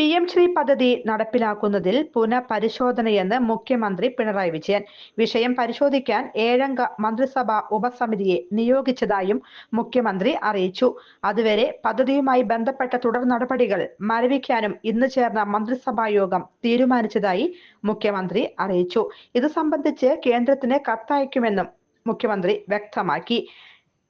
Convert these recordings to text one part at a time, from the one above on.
P M Shri പദ്ധതി നടപ്പിലാക്കുന്നതിൽ പുനഃപരിശോധനയെന്ന് മുഖ്യമന്ത്രി പിണറായി വിജയൻ. വിഷയം പരിശോധിക്കാൻ ഏഴംഗ മന്ത്രിസഭാ ഉപസമിതിയെ നിയോഗിച്ചതായും മുഖ്യമന്ത്രി അറിയിച്ചു. അതുവരെ പദ്ധതിയുമായി ബന്ധപ്പെട്ട തുടർ നടപടികൾ മരവിക്കാനും ഇന്ന് ചേർന്ന മന്ത്രിസഭാ യോഗം തീരുമാനിച്ചതായി മുഖ്യമന്ത്രി അറിയിച്ചു. ഇത് സംബന്ധിച്ച് കേന്ദ്രത്തിന് കത്തയക്കുമെന്നും മുഖ്യമന്ത്രി വ്യക്തമാക്കി.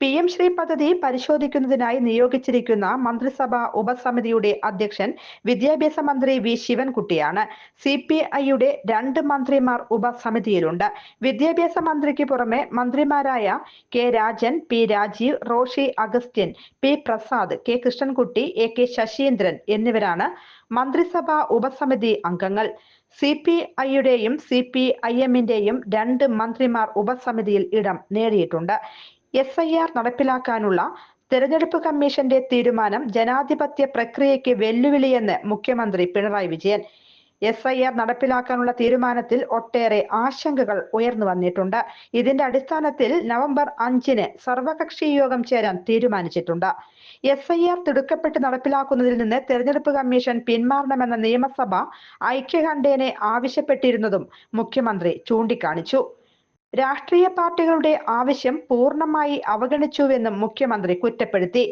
പി എം ശ്രീ പദ്ധതി പരിശോധിക്കുന്നതിനായി നിയോഗിച്ചിരിക്കുന്ന മന്ത്രിസഭാ ഉപസമിതിയുടെ അധ്യക്ഷൻ വിദ്യാഭ്യാസ മന്ത്രി വി ശിവൻകുട്ടിയാണ്. സി പി ഐയുടെ രണ്ട് മന്ത്രിമാർ ഉപസമിതിയിലുണ്ട്. വിദ്യാഭ്യാസ മന്ത്രിക്ക് പുറമെ മന്ത്രിമാരായ K Rajan P Rajeev Roshy Augustine P Prasad K Krishnankutty A K Saseendran എന്നിവരാണ് മന്ത്രിസഭാ ഉപസമിതി അംഗങ്ങൾ. സി പി ഐയുടെയും സി പി ഐ എമ്മിന്റെയും രണ്ട് മന്ത്രിമാർ ഉപസമിതിയിൽ ഇടം നേടിയിട്ടുണ്ട്. എസ് ഐ ആർ നടപ്പിലാക്കാനുള്ള തെരഞ്ഞെടുപ്പ് കമ്മീഷന്റെ തീരുമാനം ജനാധിപത്യ പ്രക്രിയയ്ക്ക് വെല്ലുവിളിയെന്ന് മുഖ്യമന്ത്രി Pinarayi Vijayan. S I R നടപ്പിലാക്കാനുള്ള തീരുമാനത്തിൽ ഒട്ടേറെ ആശങ്കകൾ ഉയർന്നു വന്നിട്ടുണ്ട്. ഇതിന്റെ അടിസ്ഥാനത്തിൽ നവംബർ അഞ്ചിന് സർവകക്ഷി യോഗം ചേരാൻ തീരുമാനിച്ചിട്ടുണ്ട്. എസ് ഐ ആർ തിടുക്കപ്പെട്ട് നടപ്പിലാക്കുന്നതിൽ നിന്ന് തെരഞ്ഞെടുപ്പ് കമ്മീഷൻ പിന്മാറണമെന്ന നിയമസഭ ഐക്യകണ്ഠേനെ ആവശ്യപ്പെട്ടിരുന്നതും മുഖ്യമന്ത്രി ചൂണ്ടിക്കാണിച്ചു. രാഷ്ട്രീയ പാർട്ടികളുടെ ആവശ്യം പൂർണമായി അവഗണിച്ചുവെന്നും മുഖ്യമന്ത്രി കുറ്റപ്പെടുത്തി.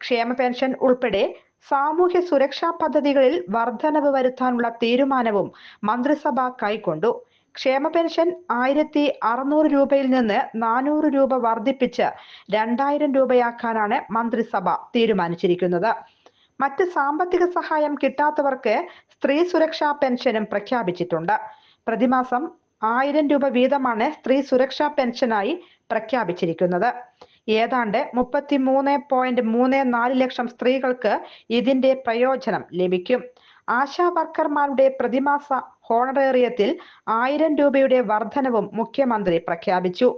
ക്ഷേമ പെൻഷൻ ഉൾപ്പെടെ സാമൂഹ്യ സുരക്ഷാ പദ്ധതികളിൽ വർധനവ് വരുത്താനുള്ള തീരുമാനവും മന്ത്രിസഭ കൈക്കൊണ്ടു. ക്ഷേമ പെൻഷൻ ആയിരത്തി അറുന്നൂറ് രൂപയിൽ നിന്ന് നാനൂറ് രൂപ വർദ്ധിപ്പിച്ച് രണ്ടായിരം രൂപയാക്കാനാണ് മന്ത്രിസഭ തീരുമാനിച്ചിരിക്കുന്നത്. മറ്റ് സാമ്പത്തിക സഹായം കിട്ടാത്തവർക്ക് സ്ത്രീ സുരക്ഷാ പെൻഷനും പ്രഖ്യാപിച്ചിട്ടുണ്ട്. പ്രതിമാസം ആയിരം രൂപ വീതമാണ് സ്ത്രീ സുരക്ഷാ പെൻഷനായി പ്രഖ്യാപിച്ചിരിക്കുന്നത്. ഏതാണ്ട് മുപ്പത്തി മൂന്ന് പോയിന്റ് മൂന്ന് നാല് ലക്ഷം സ്ത്രീകൾക്ക് ഇതിന്റെ പ്രയോജനം ലഭിക്കും. ആശാ വർക്കർമാരുടെ പ്രതിമാസ ഹോണറേറിയത്തിൽ ആയിരം രൂപയുടെ വർധനവും മുഖ്യമന്ത്രി പ്രഖ്യാപിച്ചു.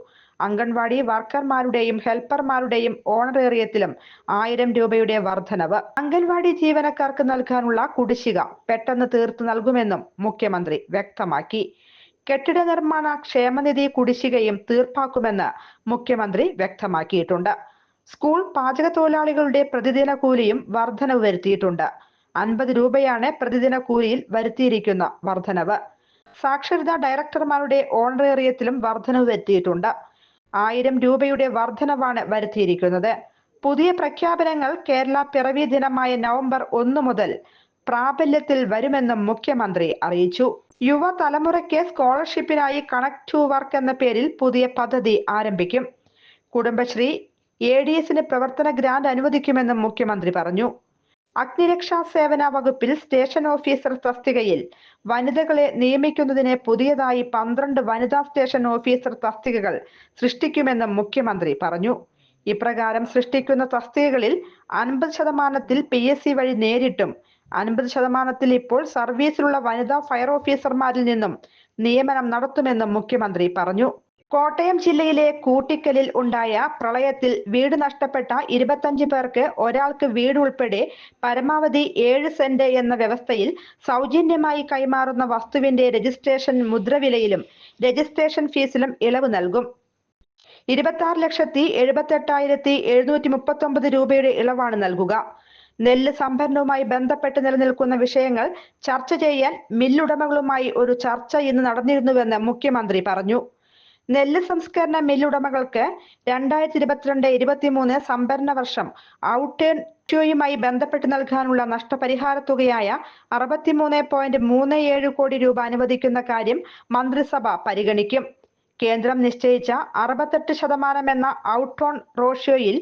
അംഗൻവാടി വർക്കർമാരുടെയും ഹെൽപ്പർമാരുടെയും ഓണറേറിയത്തിലും ആയിരം രൂപയുടെ വർധനവ്. അംഗൻവാടി ജീവനക്കാർക്ക് നൽകാനുള്ള കുടിശ്ശിക പെട്ടെന്ന് തീർത്തു നൽകുമെന്നും മുഖ്യമന്ത്രി വ്യക്തമാക്കി. കെട്ടിട നിർമ്മാണ ക്ഷേമനിധി കുടിശ്ശികയും തീർപ്പാക്കുമെന്ന് മുഖ്യമന്ത്രി വ്യക്തമാക്കിയിട്ടുണ്ട്. സ്കൂൾ പാചക തൊഴിലാളികളുടെ പ്രതിദിന കൂലിയും വർധനവ് വരുത്തിയിട്ടുണ്ട്. അൻപത് രൂപയാണ് പ്രതിദിന കൂലിയിൽ വരുത്തിയിരിക്കുന്ന വർധനവ്. സാക്ഷരതാ ഡയറക്ടർമാരുടെ ഓണറേറിയത്തിലും വർധനവ് വരുത്തിയിട്ടുണ്ട്. ആയിരം രൂപയുടെ വർധനവാണ് വരുത്തിയിരിക്കുന്നത്. പുതിയ പ്രഖ്യാപനങ്ങൾ കേരള പിറവി ദിനമായ നവംബർ ഒന്ന് മുതൽ പ്രാബല്യത്തിൽ വരുമെന്നും മുഖ്യമന്ത്രി അറിയിച്ചു. യുവതലമുറയ്ക്ക് സ്കോളർഷിപ്പിനായി കണക്ട് ടു വർക്ക് എന്ന പേരിൽ പുതിയ പദ്ധതി ആരംഭിക്കും. കുടുംബശ്രീ എ ഡി എസിന് പ്രവർത്തന ഗ്രാന്റ് അനുവദിക്കുമെന്നും മുഖ്യമന്ത്രി പറഞ്ഞു. അഗ്നിരക്ഷാ സേവന വകുപ്പിൽ സ്റ്റേഷൻ ഓഫീസർ തസ്തികയിൽ വനിതകളെ നിയമിക്കുന്നതിന് പുതിയതായി പന്ത്രണ്ട് വനിതാ സ്റ്റേഷൻ ഓഫീസർ തസ്തികകൾ സൃഷ്ടിക്കുമെന്നും മുഖ്യമന്ത്രി പറഞ്ഞു. ഇപ്രകാരം സൃഷ്ടിക്കുന്ന തസ്തികകളിൽ അൻപത് ശതമാനത്തിൽ പി എസ് സി വഴി നേരിട്ടും അൻപത് ശതമാനത്തിൽ ഇപ്പോൾ സർവീസിലുള്ള വനിതാ ഫയർ ഓഫീസർമാരിൽ നിന്നും നിയമനം നടത്തുമെന്നും മുഖ്യമന്ത്രി പറഞ്ഞു. കോട്ടയം ജില്ലയിലെ കൂട്ടിക്കലിൽ ഉണ്ടായ പ്രളയത്തിൽ വീട് നഷ്ടപ്പെട്ട ഇരുപത്തഞ്ച് പേർക്ക് ഒരാൾക്ക് വീട് ഉൾപ്പെടെ പരമാവധി ഏഴ് സെന്റ് എന്ന വ്യവസ്ഥയിൽ സൗജന്യമായി കൈമാറുന്ന വസ്തുവിന്റെ രജിസ്ട്രേഷൻ മുദ്രവിലയിലും രജിസ്ട്രേഷൻ ഫീസിലും ഇളവ് നൽകും. ഇരുപത്തി ലക്ഷത്തി എഴുപത്തെട്ടായിരത്തി എഴുന്നൂറ്റി മുപ്പത്തി ഒമ്പത് രൂപയുടെ ഇളവാണ് നൽകുക. നെല്ല് സംഭരണവുമായി ബന്ധപ്പെട്ട് നിലനിൽക്കുന്ന വിഷയങ്ങൾ ചർച്ച ചെയ്യാൻ മില്ലുടമകളുമായി ഒരു ചർച്ച ഇന്ന് നടന്നിരുന്നുവെന്ന് മുഖ്യമന്ത്രി പറഞ്ഞു. നെല്ല് സംസ്കരണ മില്ലുടമകൾക്ക് രണ്ടായിരത്തി ഇരുപത്തിരണ്ട് ഇരുപത്തിമൂന്ന് സംഭരണ വർഷം ഔട്ടേൺ യുമായി ബന്ധപ്പെട്ട് നൽകാനുള്ള നഷ്ടപരിഹാര തുകയായ അറുപത്തിമൂന്ന് പോയിന്റ് മൂന്ന് ഏഴ് കോടി രൂപ അനുവദിക്കുന്ന കാര്യം മന്ത്രിസഭ പരിഗണിക്കും. കേന്ദ്രം നിശ്ചയിച്ച അറുപത്തെട്ട് ശതമാനം എന്ന ഓൺ റോഷ്യോയിൽ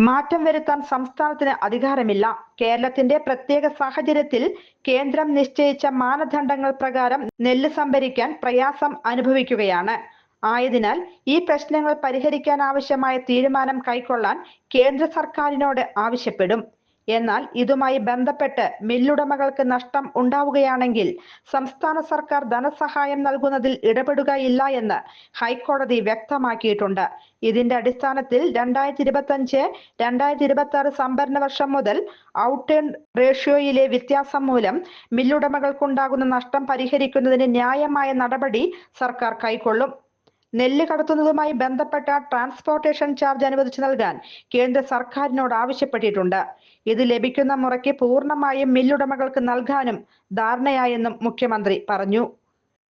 മാറ്റം വരുത്താൻ സംസ്ഥാനത്തിന് അധികാരമില്ല. കേരളത്തിന്റെ പ്രത്യേക സാഹചര്യത്തിൽ കേന്ദ്രം നിശ്ചയിച്ച മാനദണ്ഡങ്ങൾ പ്രകാരം നെല്ല് സംഭരിക്കാൻ പ്രയാസം അനുഭവിക്കുകയാണ്. ആയതിനാൽ ഈ പ്രശ്നങ്ങൾ പരിഹരിക്കാൻ ആവശ്യമായ തീരുമാനം കൈക്കൊള്ളാൻ കേന്ദ്ര സർക്കാരിനോട് ആവശ്യപ്പെടും. എന്നാൽ ഇതുമായി ബന്ധപ്പെട്ട് മില്ലുടമകൾക്ക് നഷ്ടം ഉണ്ടാവുകയാണെങ്കിൽ സംസ്ഥാന സർക്കാർ ധനസഹായം നൽകുന്നതിൽ ഇടപെടുകയില്ല എന്ന് ഹൈക്കോടതി വ്യക്തമാക്കിയിട്ടുണ്ട്. ഇതിന്റെ അടിസ്ഥാനത്തിൽ രണ്ടായിരത്തി ഇരുപത്തി അഞ്ച് രണ്ടായിരത്തി ഇരുപത്തി ആറ് സംഭരണ വർഷം മുതൽ ഔട്ടേൺ റേഷ്യോയിലെ വ്യത്യാസം മൂലം മില്ലുടമകൾക്കുണ്ടാകുന്ന നഷ്ടം പരിഹരിക്കുന്നതിന് ന്യായമായ നടപടി സർക്കാർ കൈക്കൊള്ളും. നെല്ല് കടത്തുന്നതുമായി ബന്ധപ്പെട്ട ട്രാൻസ്പോർട്ടേഷൻ ചാർജ് അനുവദിച്ചു നൽകാൻ കേന്ദ്ര സർക്കാരിനോട് ആവശ്യപ്പെട്ടിട്ടുണ്ട്. ഇത് ലഭിക്കുന്ന മുറയ്ക്ക് പൂർണമായും മില്ലുടമകൾക്ക് നൽകാനും ധാരണയായെന്നും മുഖ്യമന്ത്രി പറഞ്ഞു.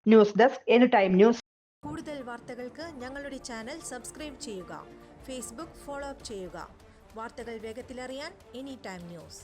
News desk any time news. കൂടുതൽ വാർത്തകൾക്ക് ഞങ്ങളുടെ ചാനൽ സബ്സ്ക്രൈബ് ചെയ്യുക. ഫേസ്ബുക്ക് ഫോളോ അപ്പ് ചെയ്യുക. വാർത്തകൾ വേഗത്തിലറിയാൻ എനി ടൈം ന്യൂസ്.